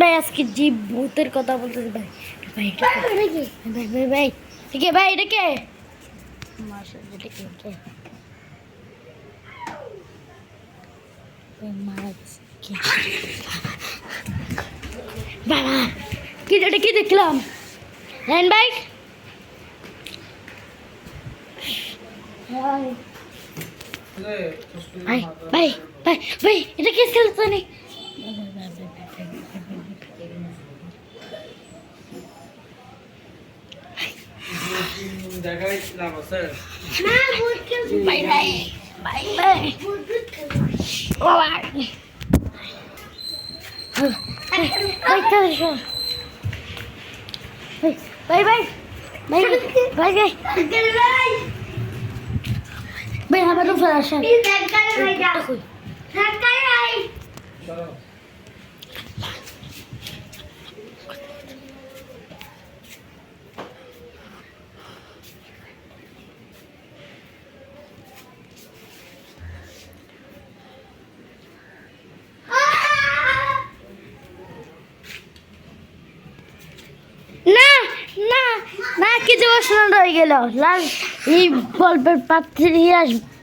ভাই আজকে জীব ভূতের কথা বলতেছে ভাই। ভাই ভাই ভাই ভাই। এটা কে? এটা? ভাই। কে? বাবা কি এটা কি দেখলাম? হ্যাঁ ভাই। ভাই ভাই ভাই ভাই এটা কি ছিল জানি? জায়গায় লাভ আছে ভাই ভাই ভাই ভাই ও ভাই ভাই চল চল ভাই ভাই ভাই ভাই না না না কিছু বসানো রয়ে গেল। লাল এই গল্পের পাত্রে আসবে।